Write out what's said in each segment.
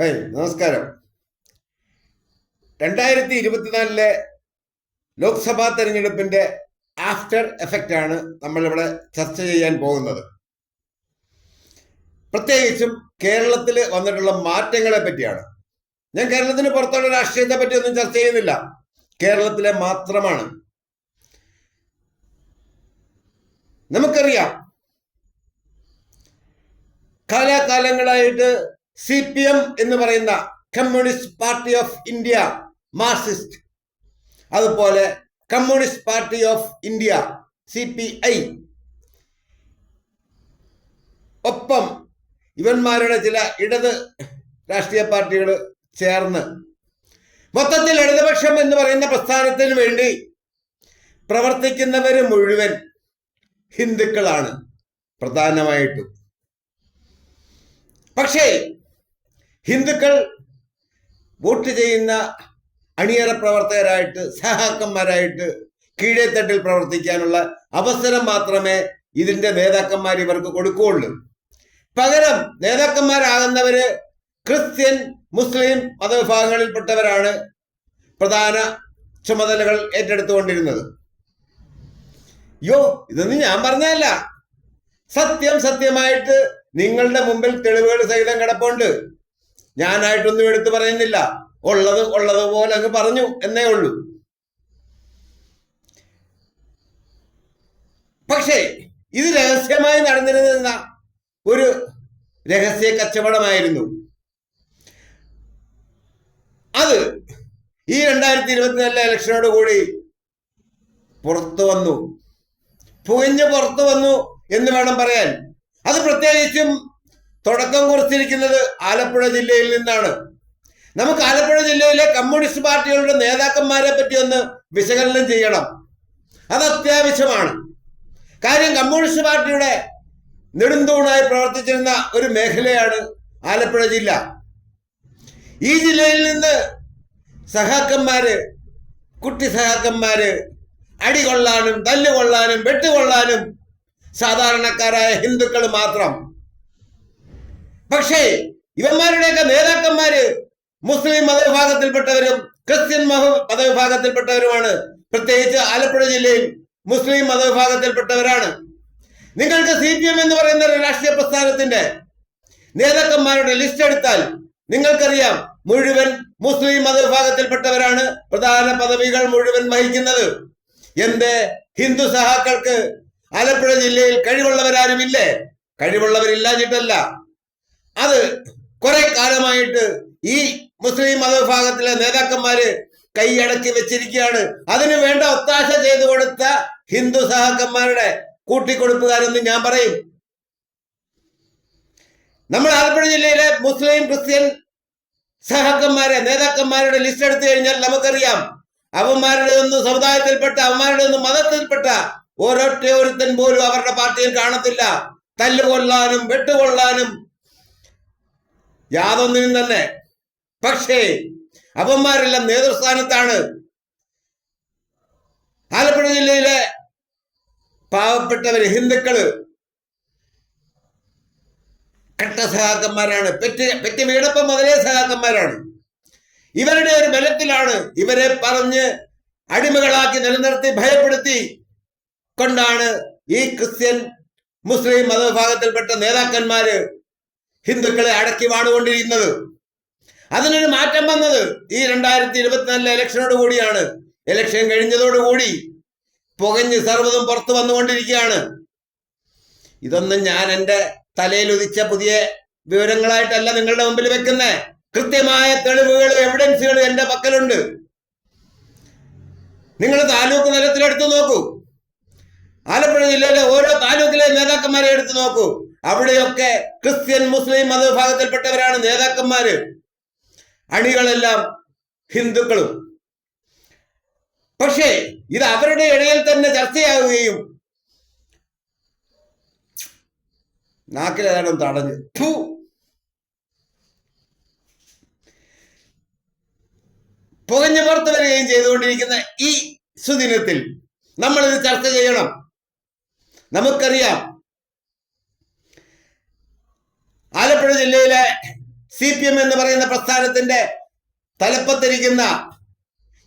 Hey നമസ്കാരം. രണ്ടായിരത്തി ഇരുപത്തിനാലിലെ ലോക്സഭാ തെരഞ്ഞെടുപ്പിന്റെ ആഫ്റ്റർ എഫക്റ്റ് ആണ് നമ്മളിവിടെ ചർച്ച ചെയ്യാൻ പോകുന്നത്. പ്രത്യേകിച്ചും കേരളത്തിൽ വന്നിട്ടുള്ള മാറ്റങ്ങളെ പറ്റിയാണ്. ഞാൻ കേരളത്തിന് പുറത്തുള്ള രാഷ്ട്രീയത്തെ പറ്റി ഒന്നും ചർച്ച ചെയ്യുന്നില്ല. കേരളത്തിലെ മാത്രമാണ്. നമുക്കറിയാം. കാലാകാലങ്ങളായിട്ട് സി പി എം എന്ന് പറയുന്ന communist party of India marxist അതുപോലെ communist party of India C P I ഒപ്പം ഇവന്മാരുടെ ചില ഇടത് രാഷ്ട്രീയ പാർട്ടികൾ ചേർന്ന് മൊത്തത്തിൽ ഇടതുപക്ഷം എന്ന് പറയുന്ന പ്രസ്ഥാനത്തിന് വേണ്ടി പ്രവർത്തിക്കുന്നവർ മുഴുവൻ ഹിന്ദുക്കളാണ് പ്രധാനമായിട്ടും. പക്ഷേ ഹിന്ദുക്കൾ വോട്ട് ചെയ്യുന്ന അണിയറ പ്രവർത്തകരായിട്ട് സഹാക്കന്മാരായിട്ട് കീഴേത്തട്ടിൽ പ്രവർത്തിക്കാനുള്ള അവസരം മാത്രമേ ഇതിന്റെ നേതാക്കന്മാർ ഇവർക്ക് കൊടുക്കുകയുള്ളൂ. പകരം നേതാക്കന്മാരാകുന്നവര് ക്രിസ്ത്യൻ മുസ്ലിം മതവിഭാഗങ്ങളിൽപ്പെട്ടവരാണ് പ്രധാന ചുമതലകൾ ഏറ്റെടുത്തുകൊണ്ടിരുന്നത്. യോ ഇതൊന്നും ഞാൻ പറഞ്ഞതല്ല. സത്യം സത്യമായിട്ട് നിങ്ങളുടെ മുമ്പിൽ തെളിവുകൾ സഹിതം കിടപ്പുണ്ട്. ഞാനായിട്ടൊന്നും എടുത്തു പറയുന്നില്ല. ഉള്ളത് ഉള്ളത് പോലെ അങ്ങ് പറഞ്ഞു എന്നേ ഉള്ളൂ. പക്ഷേ ഇത് രഹസ്യമായി നടന്നിരുന്ന ഒരു രഹസ്യ കച്ചവടമായിരുന്നു. അത് ഈ രണ്ടായിരത്തി ഇരുപത്തിനാലിലെ ഇലക്ഷനോട് കൂടി പുറത്തു വന്നു. പുകഞ്ഞ് പുറത്തു വന്നു എന്ന് വേണം പറയാൻ. അത് പ്രത്യേകിച്ചും തുടക്കം കുറിച്ചിരിക്കുന്നത് ആലപ്പുഴ ജില്ലയിൽ നിന്നാണ്. നമുക്ക് ആലപ്പുഴ ജില്ലയിലെ കമ്മ്യൂണിസ്റ്റ് പാർട്ടികളുടെ നേതാക്കന്മാരെ പറ്റി ഒന്ന് വിശകലനം ചെയ്യണം. അത് അത്യാവശ്യമാണ്. കാര്യം കമ്മ്യൂണിസ്റ്റ് പാർട്ടിയുടെ നെടുന്തൂണായി പ്രവർത്തിച്ചിരുന്ന ഒരു മേഖലയാണ് ആലപ്പുഴ ജില്ല. ഈ ജില്ലയിൽ നിന്ന് സഹാക്കന്മാര് കുട്ടി സഹാക്കന്മാര് അടികൊള്ളാനും തല്ലുകൊള്ളാനും വെട്ടുകൊള്ളാനും സാധാരണക്കാരായ ഹിന്ദുക്കൾ മാത്രം പക്ഷേ ഇവന്മാരുടെയൊക്കെ നേതാക്കന്മാര് മുസ്ലിം മതവിഭാഗത്തിൽപ്പെട്ടവരും ക്രിസ്ത്യൻ മത മതവിഭാഗത്തിൽപ്പെട്ടവരുമാണ്. പ്രത്യേകിച്ച് ആലപ്പുഴ ജില്ലയിൽ മുസ്ലിം മതവിഭാഗത്തിൽപ്പെട്ടവരാണ്. നിങ്ങൾക്ക് സി പി എം എന്ന് പറയുന്ന ഒരു രാഷ്ട്രീയ പ്രസ്ഥാനത്തിന്റെ നേതാക്കന്മാരുടെ ലിസ്റ്റ് എടുത്താൽ നിങ്ങൾക്കറിയാം മുഴുവൻ മുസ്ലിം മതവിഭാഗത്തിൽപ്പെട്ടവരാണ് പ്രധാന പദവികൾ മുഴുവൻ വഹിക്കുന്നത്. എന്ത്? ഹിന്ദു സഹാക്കൾക്ക് ആലപ്പുഴ ജില്ലയിൽ കഴിവുള്ളവരാരുമില്ലേ? കഴിവുള്ളവരില്ലാഞ്ഞിട്ടല്ല. അത് കുറെ കാലമായിട്ട് ഈ മുസ്ലിം മതവിഭാഗത്തിലെ നേതാക്കന്മാര് കൈയടക്കി വെച്ചിരിക്കുകയാണ്. അതിനു വേണ്ട ഒത്താശ ചെയ്തു കൊടുത്ത ഹിന്ദു സഹാക്കന്മാരുടെ കൂട്ടിക്കൊടുപ്പുകാരെന്ന് ഞാൻ പറയും. നമ്മൾ ആലപ്പുഴ ജില്ലയിലെ മുസ്ലിം ക്രിസ്ത്യൻ സഹാക്കന്മാരെ നേതാക്കന്മാരുടെ ലിസ്റ്റ് എടുത്തു കഴിഞ്ഞാൽ നമുക്കറിയാം. അവന്മാരുടെ ഒന്നും സമുദായത്തിൽപ്പെട്ട അവന്മാരുടെ ഒന്നും മതത്തിൽപ്പെട്ട ഓരോറ്റ ഒരുത്തൻ പോലും അവരുടെ പാർട്ടിയിൽ കാണത്തില്ല. തല്ലുകൊള്ളാനും വെട്ടുകൊള്ളാനും യാതൊന്നിനും തന്നെ. പക്ഷേ അവന്മാരെല്ലാം നേതൃസ്ഥാനത്താണ്. ആലപ്പുഴ ജില്ലയിലെ പാവപ്പെട്ടവര് ഹിന്ദുക്കൾ കട്ട സഹാക്കന്മാരാണ്. പെറ്റ് പെറ്റ് വീടപ്പം മുതലേ സഹാക്കന്മാരാണ്. ഇവരുടെ ഒരു ബലത്തിലാണ് ഇവരെ പറഞ്ഞ് അടിമകളാക്കി നിലനിർത്തി ഭയപ്പെടുത്തി കൊണ്ടാണ് ഈ ക്രിസ്ത്യൻ മുസ്ലിം മതവിഭാഗത്തിൽപ്പെട്ട നേതാക്കന്മാര് ഹിന്ദുക്കളെ അടക്കി വാണുകൊണ്ടിരിക്കുന്നത് അതിനൊരു മാറ്റം വന്നത് ഈ രണ്ടായിരത്തി ഇരുപത്തിനാലിലെ ഇലക്ഷനോട് കൂടിയാണ്. ഇലക്ഷൻ കഴിഞ്ഞതോടുകൂടി പുകഞ്ഞ് സർവതും പുറത്തു വന്നുകൊണ്ടിരിക്കുകയാണ്. ഇതൊന്നും ഞാൻ എന്റെ തലയിൽ ഉദിച്ച പുതിയ വിവരങ്ങളായിട്ടല്ല നിങ്ങളുടെ മുമ്പിൽ വെക്കുന്നത് കൃത്യമായ തെളിവുകൾ എവിഡൻസുകൾ എന്റെ പക്കലുണ്ട്. നിങ്ങൾ താലൂക്ക് തലത്തിലെടുത്ത് നോക്കൂ. ആലപ്പുഴ ജില്ലയിലെ ഓരോ താലൂക്കിലെ നേതാക്കന്മാരെ എടുത്തു നോക്കൂ. അവിടെയൊക്കെ ക്രിസ്ത്യൻ മുസ്ലിം മതവിഭാഗത്തിൽപ്പെട്ടവരാണ് നേതാക്കന്മാര്. അണികളെല്ലാം ഹിന്ദുക്കളും. പക്ഷേ ഇത് അവരുടെ ഇടയിൽ തന്നെ ചർച്ചയാവുകയും നാക്കിലേതാണ്ടും തടഞ്ഞ്. പുകഞ്ഞു പുറത്തു വരികയും ചെയ്തുകൊണ്ടിരിക്കുന്ന ഈ സുദിനത്തിൽ നമ്മളിത് ചർച്ച ചെയ്യണം. നമുക്കറിയാം ആലപ്പുഴ ജില്ലയിലെ സി പി എം എന്ന് പറയുന്ന പ്രസ്ഥാനത്തിന്റെ തലപ്പത്തിരിക്കുന്ന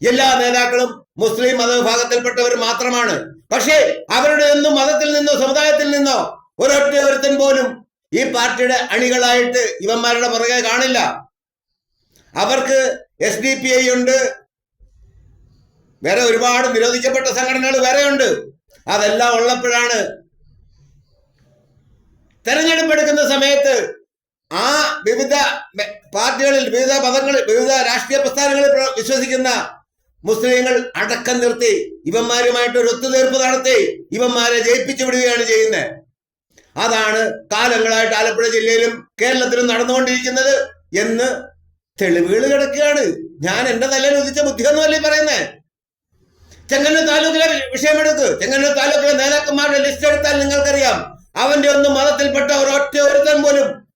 എല്ലാ നേതാക്കളും മുസ്ലിം മതവിഭാഗത്തിൽപ്പെട്ടവർ മാത്രമാണ്. പക്ഷേ അവരുടെ ഒന്നും മതത്തിൽ നിന്നോ സമുദായത്തിൽ നിന്നോ ഒരൊറ്റ ഒരുത്തൻ പോലും ഈ പാർട്ടിയുടെ അണികളായിട്ട് ഇവന്മാരുടെ പുറകെ കാണില്ല. അവർക്ക് എസ് ഡി പി ഐ ഉണ്ട്. വേറെ ഒരുപാട് നിരോധിക്കപ്പെട്ട സംഘടനകൾ വേറെ ഉണ്ട്. അതെല്ലാം ഉള്ളപ്പോഴാണ് തെരഞ്ഞെടുപ്പ് എടുക്കുന്ന സമയത്ത് ആ വിവിധ പാർട്ടികളിൽ വിവിധ പദങ്ങളിൽ വിവിധ രാഷ്ട്രീയ പ്രസ്ഥാനങ്ങളിൽ വിശ്വസിക്കുന്ന മുസ്ലിങ്ങൾ അടക്കം നിർത്തി ഇവന്മാരുമായിട്ട് ഒരു ഒത്തുതീർപ്പ് നടത്തി ഇവന്മാരെ ജയിപ്പിച്ചു വിടുകയാണ് ചെയ്യുന്നത്. അതാണ് കാലങ്ങളായിട്ട് ആലപ്പുഴ ജില്ലയിലും കേരളത്തിലും നടന്നുകൊണ്ടിരിക്കുന്നത് എന്ന് തെളിവുകൾ കിടക്കുകയാണ്. ഞാൻ എന്റെ തലയിൽ ഉദിച്ച ബുദ്ധിയൊന്നുമല്ലേ പറയുന്നേ? ചെങ്ങന്നൂർ താലൂക്കിലെ വിഷയമെടുക്ക്. ചെങ്ങന്നൂർ താലൂക്കിലെ നേതാക്കന്മാരുടെ ലിസ്റ്റ് എടുത്താൽ നിങ്ങൾക്കറിയാം. അവന്റെ ഒന്നും മതത്തിൽപ്പെട്ട ഒരൊറ്റ ഒരുത്തൻ പോലും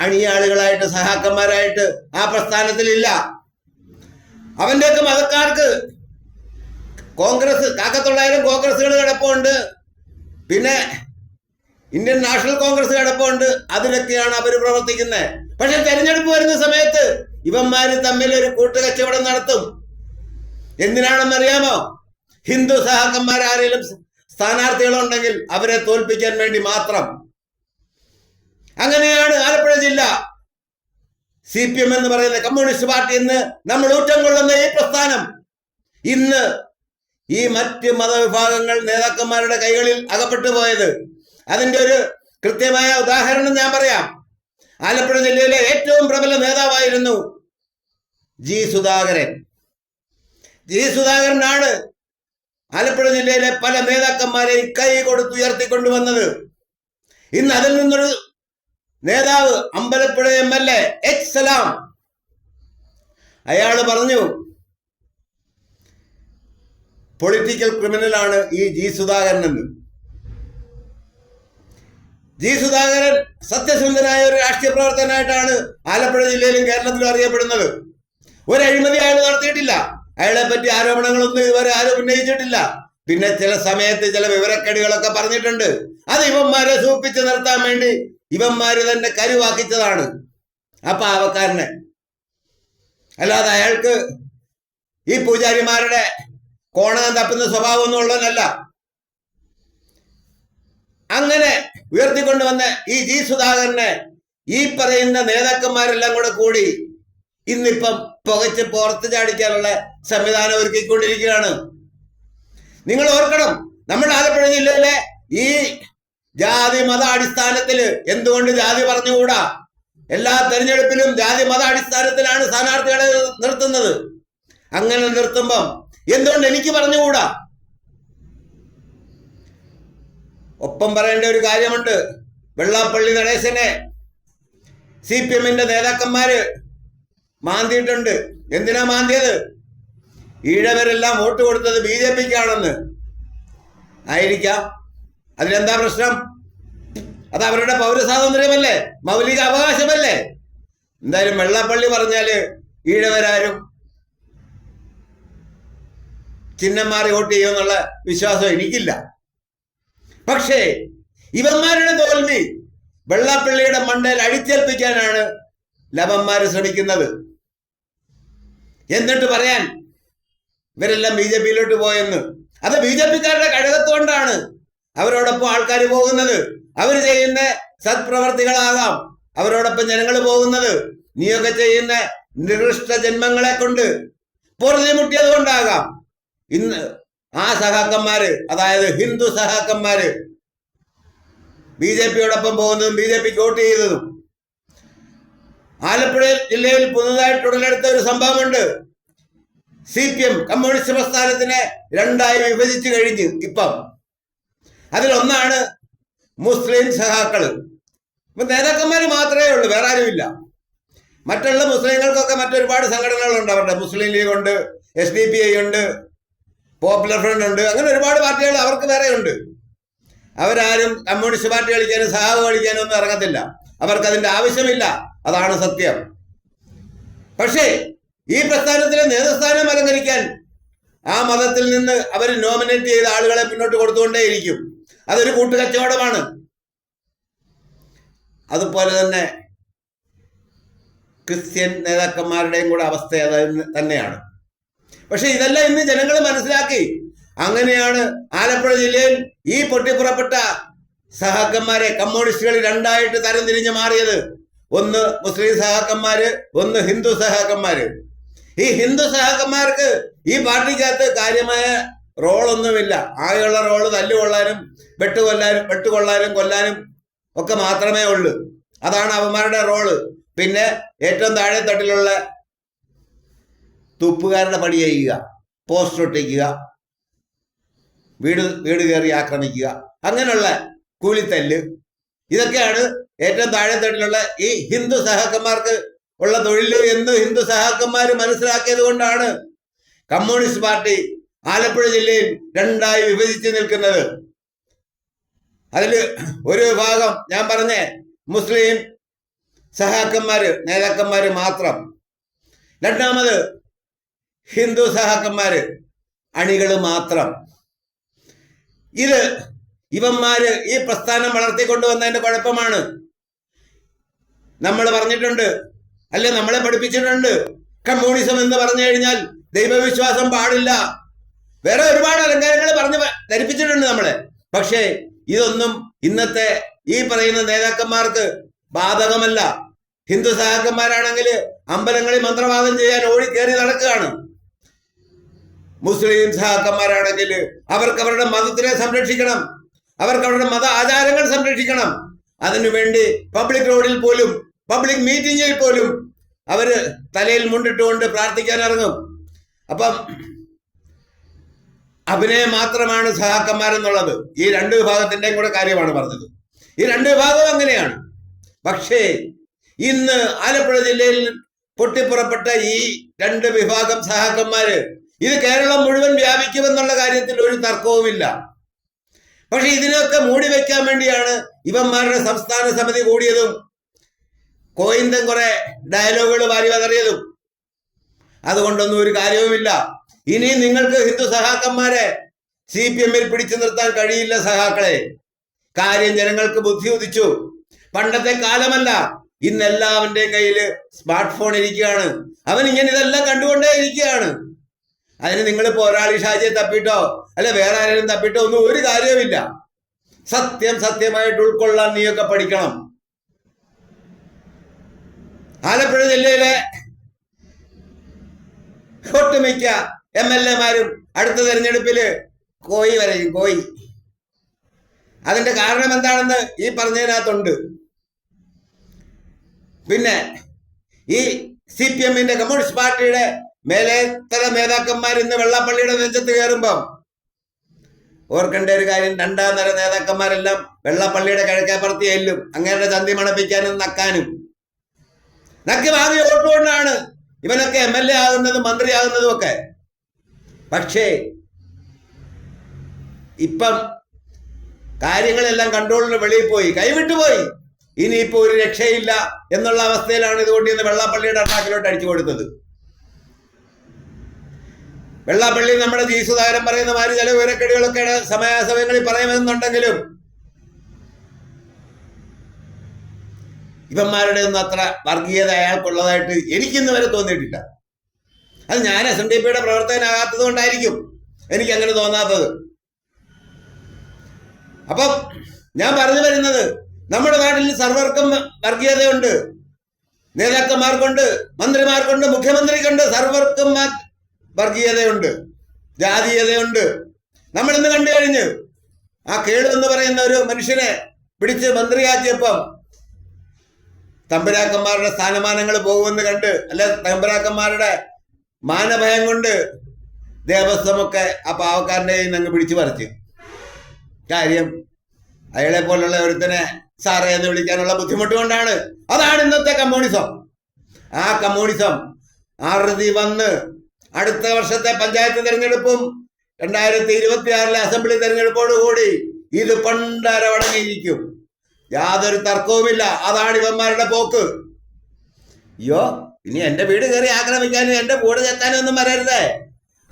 അണിയാളുകളായിട്ട് സഹാക്കന്മാരായിട്ട് ആ പ്രസ്ഥാനത്തിലില്ല. അവന്റെയൊക്കെ മതക്കാർക്ക് കോൺഗ്രസ് കാക്കത്തൊള്ളായിരം കോൺഗ്രസുകൾ കിടപ്പുണ്ട്. പിന്നെ ഇന്ത്യൻ നാഷണൽ കോൺഗ്രസ് കിടപ്പുണ്ട്. അതിലൊക്കെയാണ് അവർ പ്രവർത്തിക്കുന്നത്. പക്ഷെ തെരഞ്ഞെടുപ്പ് വരുന്ന സമയത്ത് ഇവന്മാര് തമ്മിൽ ഒരു കൂട്ടുകച്ചവടം നടത്തും. എന്തിനാണെന്നറിയാമോ? ഹിന്ദു സഹാക്കന്മാരാരെങ്കിലും സ്ഥാനാർത്ഥികളുണ്ടെങ്കിൽ അവരെ തോൽപ്പിക്കാൻ വേണ്ടി മാത്രം. അങ്ങനെയാണ് ആലപ്പുഴ ജില്ല. സി പി എം എന്ന് പറയുന്ന കമ്മ്യൂണിസ്റ്റ് പാർട്ടി എന്ന് നമ്മൾ ഊറ്റം കൊള്ളുന്ന ഈ പ്രസ്ഥാനം. ഇന്ന് ഈ മറ്റ് മതവിഭാഗങ്ങൾ നേതാക്കന്മാരുടെ കൈകളിൽ അകപ്പെട്ടു പോയത്. അതിന്റെ ഒരു കൃത്യമായ ഉദാഹരണം ഞാൻ പറയാം. ആലപ്പുഴ ജില്ലയിലെ ഏറ്റവും പ്രബല നേതാവായിരുന്നു ജി സുധാകരൻ. ജി സുധാകരനാണ് ആലപ്പുഴ ജില്ലയിലെ പല നേതാക്കന്മാരെയും കൈ കൊടുത്തുയർത്തിക്കൊണ്ടുവന്നത് ഇന്ന് അതിൽ നിന്നൊരു നേതാവ് Ambalappuzha M L A H Salam. അയാൾ പറഞ്ഞു പൊളിറ്റിക്കൽ ക്രിമിനലാണ് ഈ ജി സുധാകരൻ എന്ന്. ജി സുധാകരൻ സത്യസന്ധനായ ഒരു രാഷ്ട്രീയ പ്രവർത്തകനായിട്ടാണ് ആലപ്പുഴ ജില്ലയിലും കേരളത്തിലും അറിയപ്പെടുന്നത്. ഒരു അഴിമതി അയാൾ നടത്തിയിട്ടില്ല. അയാളെ പറ്റി ആരോപണങ്ങളൊന്നും ഇതുവരെ ആരും ഉന്നയിച്ചിട്ടില്ല. പിന്നെ ചില സമയത്ത് ചില വിവരക്കേടുകളൊക്കെ പറഞ്ഞിട്ടുണ്ട്. അത് ഇവന്മാരെ സൂപ്പിച്ച് നിർത്താൻ വേണ്ടി ഇവന്മാര് തന്നെ കരുവാക്കിച്ചതാണ് ആ പാവക്കാരനെ. അല്ലാതെ അയാൾക്ക് ഈ പൂജാരിമാരുടെ കോണകം തപ്പുന്ന സ്വഭാവമൊന്നും ഉള്ളതല്ല. അങ്ങനെ ഉയർത്തിക്കൊണ്ടുവന്ന ഈ ജി സുധാകരനെ ഈ പറയുന്ന നേതാക്കന്മാരെല്ലാം കൂടെ കൂടി ഇന്നിപ്പം പുകച്ച് പുറത്ത് ചാടിക്കാനുള്ള സംവിധാനം ഒരുക്കിക്കൊണ്ടിരിക്കുകയാണ്. നിങ്ങൾ ഓർക്കണം നമ്മുടെ ആലപ്പുഴ ജില്ലയിലെ ഈ ജാതി മത അടിസ്ഥാനത്തിൽ എന്തുകൊണ്ട് ജാതി പറഞ്ഞുകൂടാ? എല്ലാ തെരഞ്ഞെടുപ്പിലും ജാതി മത അടിസ്ഥാനത്തിലാണ് സ്ഥാനാർത്ഥികളെ നിർത്തുന്നത്. അങ്ങനെ നിർത്തുമ്പം എന്തുകൊണ്ട് എനിക്ക് പറഞ്ഞുകൂടാ? ഒപ്പം പറയേണ്ട ഒരു കാര്യമുണ്ട്. വെള്ളാപ്പള്ളി നടേശനെ സി പി എമ്മിന്റെ നേതാക്കന്മാര് മാന്തിയിട്ടുണ്ട്. എന്തിനാ മാന്തിയത്? ഈഴവരെല്ലാം വോട്ട് കൊടുത്തത് ബി ജെ പിക്കാണെന്ന്. ആയിരിക്കാം. അതിലെന്താ പ്രശ്നം? അത് അവരുടെ പൗരസ്വാതന്ത്ര്യമല്ലേ? മൗലിക അവകാശമല്ലേ? എന്തായാലും വെള്ളപ്പള്ളി പറഞ്ഞാൽ ഈഴവരാരും ചിഹ്നം മാറി വോട്ട് ചെയ്യുമെന്നുള്ള വിശ്വാസം എനിക്കില്ല. പക്ഷേ ഇവന്മാരുടെ തോൽവി വെള്ളപ്പള്ളിയുടെ മണ്ടയിൽ അടിച്ചേൽപ്പിക്കാനാണ് ലവന്മാര് ശ്രമിക്കുന്നത്. എന്നിട്ട് പറയാൻ ഇവരെല്ലാം ബി ജെ പിയിലോട്ട് പോയെന്ന്. അത് ബി ജെ പിക്കാരുടെ കഴകത്തുകൊണ്ടാണ് അവരോടൊപ്പം ആൾക്കാർ പോകുന്നത്. അവർ ചെയ്യുന്ന സത്പ്രവർത്തികളാകാം. അവരോടൊപ്പം ജനങ്ങൾ പോകുന്നത്. നീയൊക്കെ ചെയ്യുന്ന നികൃഷ്ട ജന്മങ്ങളെ കൊണ്ട് പൊറുതിമുട്ടിയത് കൊണ്ടാകാം. ഇന്ന് ആ സഹാക്കന്മാര് അതായത് ഹിന്ദു സഹാക്കന്മാര് ബി ജെ പിയോടൊപ്പം പോകുന്നതും ബി ജെ പിക്ക് വോട്ട് ചെയ്തതും. ആലപ്പുഴ ജില്ലയിൽ പുതുതായിട്ട് ഉടലെടുത്ത ഒരു സംഭവമുണ്ട്. സി പി എം കമ്മ്യൂണിസ്റ്റ് പ്രസ്ഥാനത്തിനെ രണ്ടായി വിഭജിച്ചു കഴിഞ്ഞ് ഇപ്പം. അതിലൊന്നാണ് മുസ്ലിം സഹാക്കൾ. ഇപ്പം നേതാക്കന്മാർ മാത്രമേ ഉള്ളൂ വേറെ ആരുമില്ല. മറ്റുള്ള മുസ്ലിങ്ങൾക്കൊക്കെ മറ്റൊരുപാട് സംഘടനകളുണ്ട് അവരുടെ. മുസ്ലിം ലീഗ് ഉണ്ട് എസ് ഡി പി ഐ ഉണ്ട് പോപ്പുലർ ഫ്രണ്ട് ഉണ്ട് അങ്ങനെ ഒരുപാട് പാർട്ടികൾ അവർക്ക് വേറെ ഉണ്ട് അവരാരും കമ്മ്യൂണിസ്റ്റ് പാർട്ടി കളിക്കാനും സഹാബ് കളിക്കാനും ഒന്നും ഇറങ്ങത്തില്ല. അവർക്ക് അതിന്റെ ആവശ്യമില്ല. അതാണ് സത്യം. പക്ഷേ ഈ പ്രസ്ഥാനത്തിലെ നേതൃസ്ഥാനം അലങ്കരിക്കാൻ ആ മതത്തിൽ നിന്ന് അവർ നോമിനേറ്റ് ചെയ്ത ആളുകളെ മുന്നോട്ട് കൊടുത്തുകൊണ്ടേയിരിക്കും. അതൊരു കൂട്ടുകച്ചവടമാണ്. അതുപോലെ തന്നെ ക്രിസ്ത്യൻ നേതാക്കന്മാരുടെയും കൂടെ അവസ്ഥ തന്നെയാണ്. പക്ഷെ ഇതെല്ലാം ഇന്ന് ജനങ്ങൾ മനസ്സിലാക്കി. അങ്ങനെയാണ് ആലപ്പുഴ ജില്ലയിൽ ഈ പൊട്ടിപ്പുറപ്പെട്ട സഹാക്കന്മാരെ കമ്മ്യൂണിസ്റ്റുകൾ രണ്ടായിട്ട് തരം തരംതിരിഞ്ഞ് മാറിയത്. ഒന്ന് മുസ്ലിം സഹാക്കന്മാര് ഒന്ന് ഹിന്ദു സഹാക്കന്മാര് ഈ ഹിന്ദു സഹാക്കന്മാർക്ക് ഈ പാർട്ടിക്കകത്ത് കാര്യമായ റോളൊന്നുമില്ല. ആകെയുള്ള റോൾ തല്ലുകൊള്ളാനും വെട്ടുകൊല്ലാനും വെട്ടുകൊള്ളാനും കൊല്ലാനും ഒക്കെ മാത്രമേ ഉള്ളൂ. അതാണ് അവന്മാരുടെ റോൾ. പിന്നെ ഏറ്റവും താഴെ തട്ടിലുള്ള തുപ്പുകാരുടെ പണി ചെയ്യുക പോസ്റ്റർ ഒട്ടിക്കുക വീട് വീട് കയറി ആക്രമിക്കുക അങ്ങനെയുള്ള കൂലിത്തല്ല്. ഇതൊക്കെയാണ് ഏറ്റവും താഴെ തട്ടിലുള്ള ഈ ഹിന്ദു സഹാക്കന്മാർക്ക് ഉള്ള തൊഴിൽ എന്ന് ഹിന്ദു സഹാക്കന്മാർ മനസ്സിലാക്കിയത് കൊണ്ടാണ് കമ്മ്യൂണിസ്റ്റ് പാർട്ടി ആലപ്പുഴ ജില്ലയിൽ രണ്ടായി വിഭജിച്ച് നിൽക്കുന്നത്. അതിൽ ഒരു ഭാഗം ഞാൻ പറഞ്ഞേ മുസ്ലിം സഹാക്കന്മാര് നേതാക്കന്മാര് മാത്രം. രണ്ടാമത് ഹിന്ദു സഹാക്കന്മാര് അണികൾ മാത്രം. ഇത് ഇവന്മാര് ഈ പ്രസ്ഥാനം വളർത്തിക്കൊണ്ടുവന്നതിന്റെ കുഴപ്പമാണ്. നമ്മൾ പറഞ്ഞിട്ടുണ്ട് അല്ലെ നമ്മളെ പഠിപ്പിച്ചിട്ടുണ്ട്. കമ്മ്യൂണിസം എന്ന് പറഞ്ഞു കഴിഞ്ഞാൽ ദൈവവിശ്വാസം പാടില്ല. വേറെ ഒരുപാട് അലങ്കാരങ്ങൾ പറഞ്ഞ് ധരിപ്പിച്ചിട്ടുണ്ട് നമ്മളെ. പക്ഷേ ഇതൊന്നും ഇന്നത്തെ ഈ പറയുന്ന നേതാക്കന്മാർക്ക് ബാധകമല്ല. ഹിന്ദു സഹാക്കന്മാരാണെങ്കിൽ അമ്പലങ്ങളിൽ മന്ത്രവാദം ചെയ്യാൻ ഓടി കയറി നടക്കുകയാണ്. മുസ്ലിം സഹാക്കന്മാരാണെങ്കിൽ അവർക്ക് അവരുടെ മതത്തിനെ സംരക്ഷിക്കണം. അവർക്ക് അവരുടെ മത ആചാരങ്ങൾ സംരക്ഷിക്കണം. അതിനുവേണ്ടി പബ്ലിക് റോഡിൽ പോലും പബ്ലിക് മീറ്റിങ്ങിൽ പോലും അവർ തലയിൽ മുണ്ടിട്ടുകൊണ്ട് പ്രാർത്ഥിക്കാൻ ഇറങ്ങും. അപ്പം അഭിനയം മാത്രമാണ് സഹാക്കന്മാരെന്നുള്ളത്. ഈ രണ്ട് വിഭാഗത്തിന്റെയും കൂടെ കാര്യമാണ് പറഞ്ഞത്. ഈ രണ്ട് വിഭാഗവും അങ്ങനെയാണ്. പക്ഷേ ഇന്ന് ആലപ്പുഴ ജില്ലയിൽ പൊട്ടിപ്പുറപ്പെട്ട ഈ രണ്ട് വിഭാഗം സഹാക്കന്മാര് ഇത് കേരളം മുഴുവൻ വ്യാപിക്കുമെന്നുള്ള കാര്യത്തിൽ ഒരു തർക്കവുമില്ല. പക്ഷെ ഇതിനൊക്കെ മൂടി വെക്കാൻ വേണ്ടിയാണ് ഇവന്മാരുടെ സംസ്ഥാന സമിതി കൂടിയതും കോയിന്തം കുറെ ഡയലോഗുകൾ വാരി വതറിയതും. അതുകൊണ്ടൊന്നും ഒരു കാര്യവുമില്ല. ഇനി നിങ്ങൾക്ക് ഹിന്ദു സഹാക്കന്മാരെ സി പി എമ്മിൽ പിടിച്ചു നിർത്താൻ കഴിയില്ല സഹാക്കളെ. കാര്യം ജനങ്ങൾക്ക് ബുദ്ധി ഉദിച്ചു. പണ്ടത്തെ കാലമല്ല. ഇന്ന് എല്ലാവരുടെയും കയ്യിൽ സ്മാർട്ട് ഫോൺ ഇരിക്കുകയാണ്. അവൻ ഇങ്ങനെ ഇതെല്ലാം കണ്ടുകൊണ്ടേ ഇരിക്കുകയാണ്. അതിന് നിങ്ങൾ പോരാളി ഷാജിയെ തപ്പിട്ടോ? അല്ലെ വേറെ ആരെയും തപ്പിട്ടോ? ഒന്നും ഒരു കാര്യവുമില്ല. സത്യം സത്യമായിട്ട് ഉൾക്കൊള്ളാൻ നീയൊക്കെ പഠിക്കണം. ആലപ്പുഴ ജില്ലയിലെ ഒട്ടുമിക്ക എം എൽ എമാരും അടുത്ത തെരഞ്ഞെടുപ്പിൽ കോയി വരയും കോയി. അതിന്റെ കാരണം എന്താണെന്ന് ഈ പറഞ്ഞതിനകത്തുണ്ട്. പിന്നെ ഈ സി പി എമ്മിന്റെ കമ്മ്യൂണിസ്റ്റ് പാർട്ടിയുടെ മേലേത്തര നേതാക്കന്മാർ ഇന്ന് വെള്ളാപ്പള്ളിയുടെ നെഞ്ചത്ത് കയറുമ്പം ഓർക്കേണ്ട ഒരു കാര്യം രണ്ടാം തര നേതാക്കന്മാരെല്ലാം വെള്ളാപ്പള്ളിയുടെ കിഴക്കേപ്പുറത്ത് ചെല്ലും അങ്ങേരുടെ ചന്തി മണപ്പിക്കാനും നക്കാനും. നക്കി വാങ്ങി വോട്ടുകൊണ്ടാണ് ഇവനൊക്കെ എം എൽ എ ആകുന്നതും മന്ത്രിയാകുന്നതും ഒക്കെ. പക്ഷേ ഇപ്പം കാര്യങ്ങളെല്ലാം കൺട്രോളിന് വെളിയിൽ പോയി കൈവിട്ടുപോയി ഇനിയിപ്പോ ഒരു രക്ഷയില്ല എന്നുള്ള അവസ്ഥയിലാണ് ഇതുകൊണ്ട് ഇന്ന് വെള്ളാപ്പള്ളിയുടെ അട്ടാക്കിലോട്ട് അടിച്ചു കൊടുത്തത്. വെള്ളാപ്പള്ളി നമ്മുടെ ജി പറയുന്ന മാതിരി ചില വിവരക്കെടുകളൊക്കെ സമയാസമയങ്ങളിൽ പറയുമെന്നുണ്ടെങ്കിലും ഇവന്മാരുടെ ഒന്നും അത്ര വർഗീയത അയാൾക്കുള്ളതായിട്ട് എനിക്കിന്ന് വരെ തോന്നിയിട്ടില്ല. അത് ഞാൻ എസ് എൻ ഡി പിയുടെ പ്രവർത്തകനാകാത്തത് കൊണ്ടായിരിക്കും എനിക്ക് അങ്ങനെ തോന്നാത്തത്. അപ്പം ഞാൻ പറഞ്ഞു വരുന്നത് നമ്മുടെ നാട്ടിൽ സർവർക്കും വർഗീയതയുണ്ട്. നേതാക്കന്മാർക്കുണ്ട് മന്ത്രിമാർക്കുണ്ട് മുഖ്യമന്ത്രിക്കുണ്ട് സർവർക്കും വർഗീയതയുണ്ട് ജാതീയതയുണ്ട്. നമ്മൾ ഇന്ന് കണ്ടു കഴിഞ്ഞു ആ കേളു എന്ന് പറയുന്ന ഒരു മനുഷ്യനെ പിടിച്ച് മന്ത്രിയാക്കിയപ്പം തമ്പുരാക്കന്മാരുടെ സ്ഥാനമാനങ്ങൾ പോകുമെന്ന് കണ്ട് അല്ലെ തമ്പുരാക്കന്മാരുടെ മാനഭയം കൊണ്ട് ദേവസ്വമൊക്കെ ആ പാവക്കാരന്റെ അങ്ങ് പിടിച്ചു പറിച്ചു. കാര്യം അയാളെ പോലുള്ള ഒരുത്തനെ സാറേ എന്ന് വിളിക്കാനുള്ള ബുദ്ധിമുട്ട് കൊണ്ടാണ്. അതാണ് ഇന്നത്തെ കമ്മ്യൂണിസം. ആ കമ്മ്യൂണിസം ആറുതി വന്ന് അടുത്ത വർഷത്തെ പഞ്ചായത്ത് തെരഞ്ഞെടുപ്പും രണ്ടായിരത്തി ഇരുപത്തി ആറിലെ അസംബ്ലി തെരഞ്ഞെടുപ്പോടുകൂടി ഇത് പണ്ടരവടങ്ങിയിരിക്കും യാതൊരു തർക്കവുമില്ല. അതാണ് ഇവന്മാരുടെ പോക്ക്. അയ്യോ ഇനി എന്റെ വീട് കയറി ആക്രമിക്കാനും എന്റെ കൂടെ ചെത്താനും ഒന്നും വരരുതേ.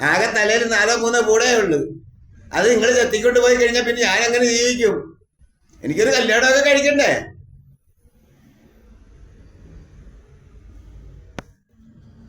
ആകെ തലയിൽ നാലോ മൂന്നോ കൂടെ ഉള്ളു. അത് നിങ്ങൾ ചെത്തിക്കൊണ്ട് പോയി കഴിഞ്ഞാൽ പിന്നെ ഞാൻ എങ്ങനെ ജീവിക്കും? എനിക്കൊരു കല്യാണമൊക്കെ കഴിക്കണ്ടേ?